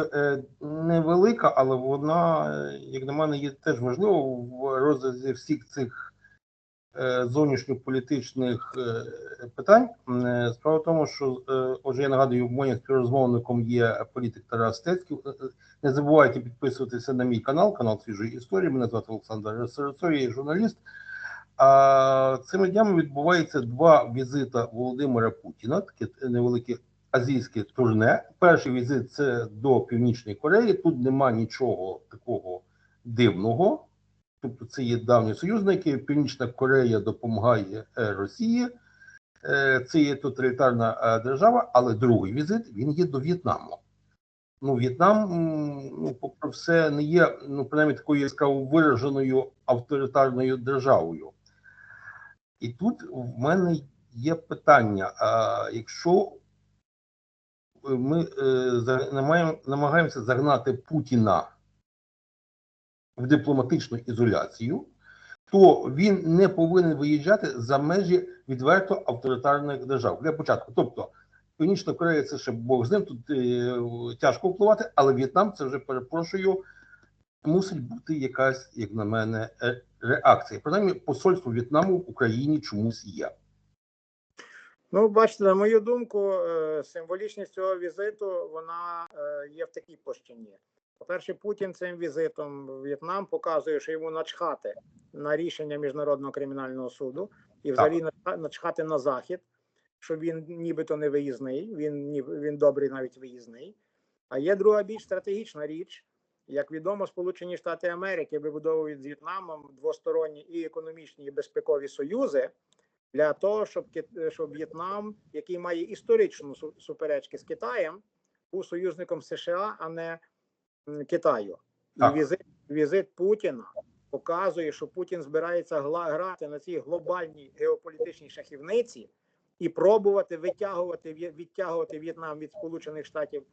е, невелика, але вона, е, як на мене, є теж важлива в розрізі всіх цих е, зовнішньополітичних питань. Справа в тому, що отже, я нагадую, моїм співрозмовником є політик Тарас Стецький. Не забувайте підписуватися на мій канал, канал свіжої історії. Мене звати Олександр Сарацов, я журналіст. А цими днями відбувається два візита Володимира Путіна, таке невелике азійське турне. Перший візит це до Північної Кореї. Тут нема нічого такого дивного. Тобто, це є давні союзники. Північна Корея допомагає е, Росії. Е, Це є тоталітарна е, держава, але другий візит він є до В'єтнаму. Ну, В'єтнам, ну, попри все, не є ну, принаймні такою яскраво вираженою авторитарною державою. І тут в мене є питання: а якщо ми е, намагаємося загнати Путіна в дипломатичну ізоляцію, то він не повинен виїжджати за межі відверто авторитарних держав для початку. Тобто Північна Корея це ще Бог з ним, тут е, тяжко впливати, але В'єтнам це вже перепрошую. Мусить бути якась, як на мене, е, реакція. Принаймні, посольство В'єтнаму в Україні чомусь є. Ну, бачите, на мою думку, е, символічність цього візиту вона е, є в такій площині. По-перше, Путін цим візитом в В'єтнам показує, що йому начхати на рішення міжнародного кримінального суду і взагалі начхати на захід, що він нібито не виїзний, він ніби він добрий навіть виїзний. А є друга більш стратегічна річ. Як відомо, Сполучені Штати Америки вибудовують з В'єтнамом двосторонні і економічні, і безпекові союзи для того, щоб щоб В'єтнам, який має історичну су- суперечки з Китаєм, був союзником США, а не Китаю. І візит, візит Путіна показує, що Путін збирається грати на цій глобальній геополітичній шахівниці і пробувати витягувати відтягувати В'єтнам від Сполучених Штатів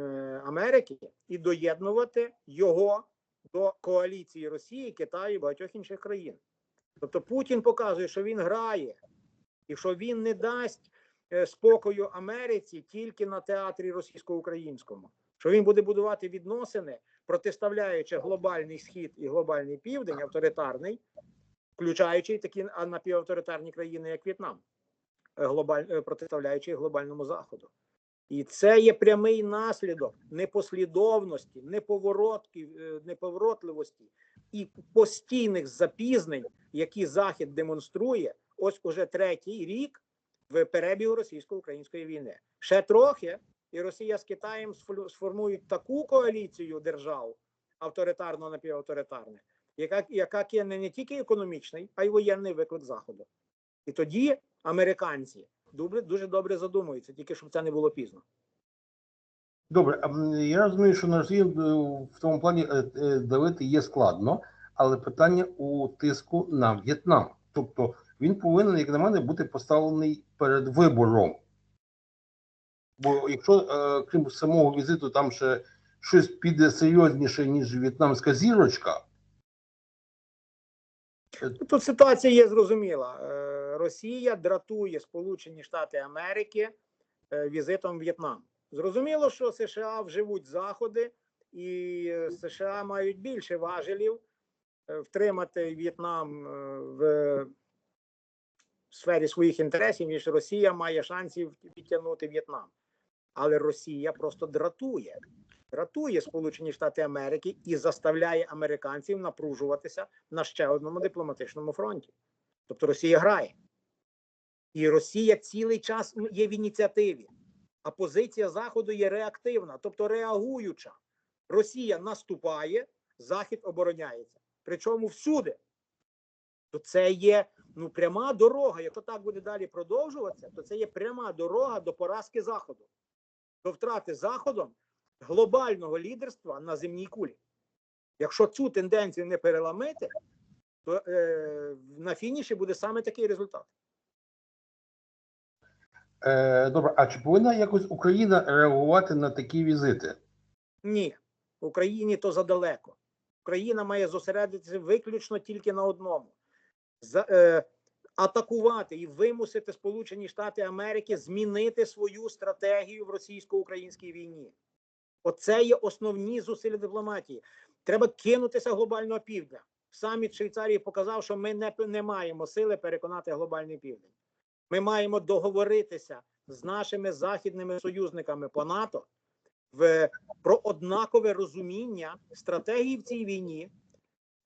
е, Америки і доєднувати його до коаліції Росії, Китаю і багатьох інших країн. Тобто Путін показує, що він грає, і що він не дасть е, спокою Америці тільки на театрі російсько-українському. Що він буде будувати відносини, протиставляючи глобальний схід і глобальний південь, авторитарний, включаючи такі напівавторитарні країни, як В'єтнам, е, глобаль, е, протиставляючи глобальному заходу. І це є прямий наслідок непослідовності, е, неповоротливості і постійних запізнень, які Захід демонструє ось уже третій рік в перебігу російсько-української війни. Ще трохи, і Росія з Китаєм сформують таку коаліцію держав авторитарно напівавторитарних, яка, яка кине не тільки економічний, а й воєнний виклик заходу. І тоді американці дуже, дуже добре задумуються, тільки щоб це не було пізно. Добре, я розумію, що на Росію е, в тому плані е, е, давити є складно, але питання у тиску на В'єтнам. Тобто він повинен, як на мене, бути поставлений перед вибором. Бо якщо, крім самого візиту, там ще щось піде серйозніше, ніж в'єтнамська зірочка, Тут ситуація є зрозуміла. Е, Росія дратує Сполучені Штати Америки е, візитом в В'єтнам. Зрозуміло, що США вживуть заходи, і США мають більше важелів е, втримати В'єтнам в сфері своїх інтересів, ніж Росія має шансів відтягнути В'єтнам. Але Росія просто дратує. Дратує Сполучені Штати Америки і заставляє американців напружуватися на ще одному дипломатичному фронті. Тобто Росія грає. І Росія цілий час ну, є в ініціативі, а позиція Заходу є реактивна, тобто реагуюча. Росія наступає, Захід обороняється. Причому всюди. То це є ну, пряма дорога. Якщо так буде далі продовжуватися, то це є пряма дорога до поразки Заходу, до втрати Заходом глобального лідерства на земній кулі. Якщо цю тенденцію не переламити, то е, на фініші буде саме такий результат. е, добре, а чи повинна якось Україна реагувати на такі візити? Ні, Україні то задалеко. Україна має зосередитися виключно тільки на одному: За, е, атакувати і вимусити Сполучені Штати Америки змінити свою стратегію в російсько-українській війні. Оце є основні зусилля дипломатії. Треба кинутися глобального півдня. Саміт Швейцарії показав, що ми не, не маємо сили переконати глобальний південь. Ми маємо договоритися з нашими західними союзниками по НАТО в, про однакове розуміння стратегії в цій війні,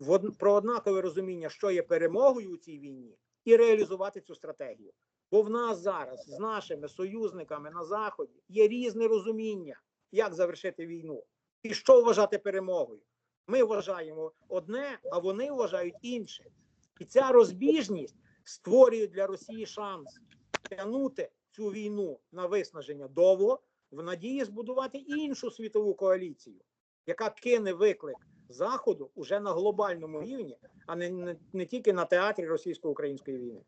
в про однакове розуміння, що є перемогою у цій війні, і реалізувати цю стратегію. Бо в нас зараз з нашими союзниками на заході є різне розуміння, як завершити війну і що вважати перемогою. Ми вважаємо одне, а вони вважають інше. І ця розбіжність створює для Росії шанс тягнути цю війну на виснаження довго в надії збудувати іншу світову коаліцію, яка кине виклик Заходу уже на глобальному рівні, а не, не, не тільки на театрі російсько-української війни.